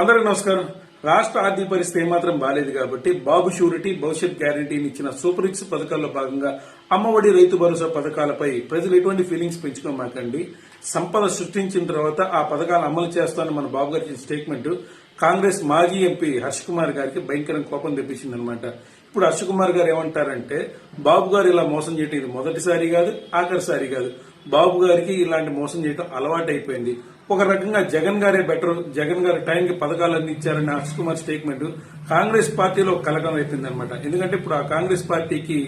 అందరికీ నమస్కారం. రాష్ట్ర ఆర్థిక పరిస్థితి ఏమాత్రం బాలేదు కాబట్టి బాబు షూరిటీ భవిష్యత్ గ్యారంటీని ఇచ్చిన సూపర్ హిట్స్ పథకాల్లో భాగంగా అమ్మఒడి రైతు భరోసా పథకాలపై ప్రజలు ఎటువంటి ఫీలింగ్స్ పెంచుకోమాకండి సంపద సృష్టించిన తర్వాత ఆ పథకాలు అమలు చేస్తానని మన బాబు గారి స్టేట్మెంట్ కాంగ్రెస్ మాజీ ఎంపీ హర్ష్ కుమార్ గారికి భయంకరం కోపం తెప్పించిందనమాట ఇప్పుడు హర్ష కుమార్ గారు ఏమంటారంటే బాబు గారు ఇలా మోసం చేయటం ఇది మొదటిసారి కాదు ఆఖరిసారి కాదు. బాబు గారికి ఇలాంటి మోసం చేయటం అలవాటైపోయింది. ఒక రకంగా జగన్ గారే బెటర్ జగన్ గారి టైంకి పథకాలు అందించారని హర్ష్ కుమార్ స్టేట్మెంట్ కాంగ్రెస్ పార్టీలో కలకలం అయిపోయింది అనమాట ఎందుకంటే ఇప్పుడు ఆ కాంగ్రెస్ పార్టీకి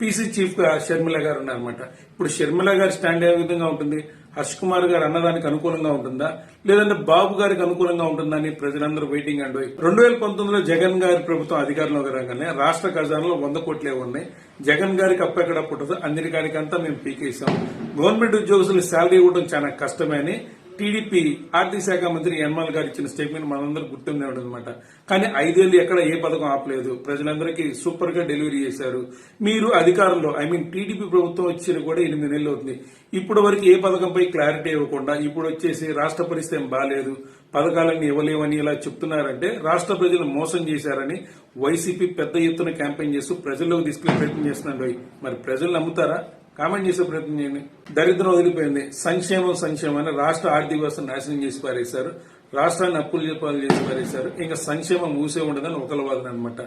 పీసీ చీఫ్గా షర్మిల గారు ఉన్నారన్నమాట. ఇప్పుడు షర్మిల గారి స్టాండ్ అయ్యే విధంగా ఉంటుంది? హర్ష్ కుమార్ గారు అన్నదానికి అనుకూలంగా ఉంటుందా? లేదంటే బాబు గారికి అనుకూలంగా ఉంటుందా అని ప్రజలందరూ వెయిటింగ్ అండ్ రెండు వేల పంతొమ్మిదిలో జగన్ గారి ప్రభుత్వం అధికారంలోకి రాగానే రాష్ట్ర ఖజానాలో వంద కోట్లే ఉన్నాయి. జగన్ గారికి అప్పెక్కడ పుట్టదు? అందరికానికంతా మేము పీకేసాం గవర్నమెంట్ ఉద్యోగస్తులు శాలరీ ఇవ్వడం చాలా కష్టమే అని టీడీపీ ఆర్థిక శాఖ మంత్రి యన్మల్ గారు ఇచ్చిన స్టేట్మెంట్ మనందరూ గుర్తుండే అనమాట కానీ ఐదేళ్ళు ఎక్కడ ఏ పథకం ఆపలేదు. ప్రజలందరికీ సూపర్గా డెలివరీ చేశారు. మీరు అధికారంలో ఐ మీన్ టీడీపీ ప్రభుత్వం వచ్చిన కూడా ఎనిమిది నెలలు అవుతుంది. ఇప్పటి వరకు ఏ పథకంపై క్లారిటీ ఇవ్వకుండా ఇప్పుడు వచ్చేసి రాష్ట్ర పరిస్థితి బాగాలేదు పథకాలన్నీ ఇవ్వలేవని ఇలా చెప్తున్నారంటే రాష్ట్ర ప్రజలు మోసం చేశారని వైసీపీ పెద్ద ఎత్తున క్యాంపెయిన్ చేస్తూ ప్రజల్లోకి తీసుకునే ప్రయత్నం చేస్తున్నాడు మరి ప్రజలు నమ్ముతారా? కామెంట్ చేసే ప్రయత్నం చేయండి. దరిద్రం వదిలిపోయింది. సంక్షేమం సంక్షేమం అని రాష్ట్ర ఆర్థిక వ్యవస్థ నాశనం చేసి పారేశారు. రాష్ట్రాన్ని అప్పులు చెప్పాలు చేసి పారేశారు. ఇంకా సంక్షేమం మూసే ఉండదని ఒకల వాదన అనమాట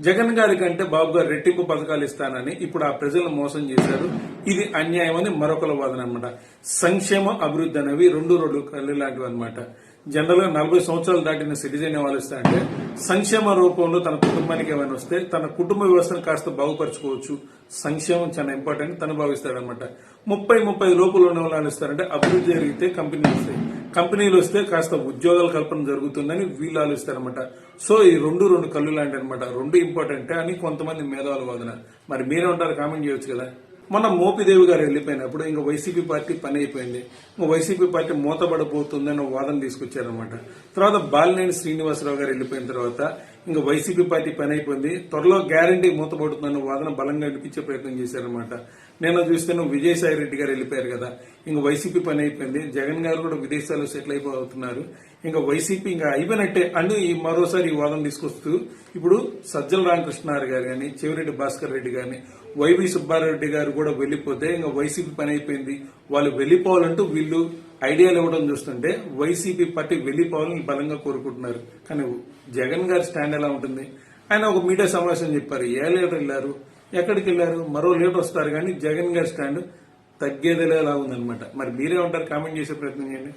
జగన్ గారి కంటే బాబు గారు రెట్టింపు పథకాలు ఇస్తానని ఇప్పుడు ఆ ప్రజలను మోసం చేశారు. ఇది అన్యాయం అని మరొకల వాదన అనమాట సంక్షేమ అభివృద్ధి అనేవి రెండు రెండు కళ్ళు లాంటివి అనమాట జనరల్గా నలభై సంవత్సరాలు దాటిన సిటిజన్ వాళ్ళు అంటే సంక్షేమ రూపంలో తన కుటుంబానికి ఏమైనా వస్తే తన కుటుంబ వ్యవస్థను కాస్త బాగుపరచుకోవచ్చు. సంక్షేమం చాలా ఇంపార్టెంట్ తను భావిస్తాడనమాట. ముప్పై ముప్పై లోపల ఉన్న వాళ్ళు ఇస్తారంటే అభివృద్ధి జరిగితే కంపెనీలు వస్తాయి. కంపెనీలు వస్తే కాస్త ఉద్యోగాల కల్పన జరుగుతుందని వీళ్ళు ఆలోచిస్తారనమాట. సో ఈ రెండు రెండు కళ్ళు లాంటి అనమాట రెండు ఇంపార్టెంటే అని కొంతమంది మేధావుల వాదన. మరి మీరే ఉంటారు కామెంట్ చేయొచ్చు కదా. మొన్న మోపిదేవి గారు వెళ్ళిపోయినప్పుడు ఇంకా వైసీపీ పార్టీ పని అయిపోయింది. ఇంకా వైసీపీ పార్టీ మూతపడబోతుందని వాదన తీసుకొచ్చారనమాట తర్వాత బాలినేని శ్రీనివాసరావు గారు వెళ్ళిపోయిన తర్వాత ఇంకా వైసీపీ పార్టీ పని అయిపోయింది. త్వరలో గ్యారంటీ మూతపడుతుందన్న వాదన బలంగా వినిపించే ప్రయత్నం చేశారనమాట నేను చూస్తే విజయసాయి రెడ్డి గారు వెళ్ళిపోయారు కదా. ఇంకా వైసీపీ పని అయిపోయింది. జగన్ గారు కూడా విదేశాల్లో సెటిల్ అయిపోతున్నారు. ఇంకా వైసీపీ ఇంకా అయిపోయినట్టే అని ఈ మరోసారి ఈ వాదన తీసుకొస్తూ ఇప్పుడు సజ్జల రామకృష్ణారు గారు కానీ చెవిరెడ్డి భాస్కర్ రెడ్డి గాని వైవి సుబ్బారెడ్డి గారు కూడా వెళ్ళిపోతే ఇంకా వైసీపీ పని అయిపోయింది. వాళ్ళు వెళ్ళిపోవాలంటూ వీళ్ళు ఐడియాలు ఇవ్వడం చూస్తుంటే వైసీపీ పార్టీ వెళ్ళిపోవాలని బలంగా కోరుకుంటున్నారు. కానీ జగన్ గారి స్టాండ్ ఎలా ఉంటుంది? ఆయన ఒక మీడియా సమావేశం చెప్పారు. ఏ లీడర్ వెళ్ళారు ఎక్కడికి వెళ్ళారు మరో లీడర్ వస్తారు. కానీ జగన్ గారి స్టాండ్ తగ్గేదిలా ఉందన్నమాట. మరి మీరే ఉంటారు కామెంట్ చేసే ప్రయత్నం చేయండి.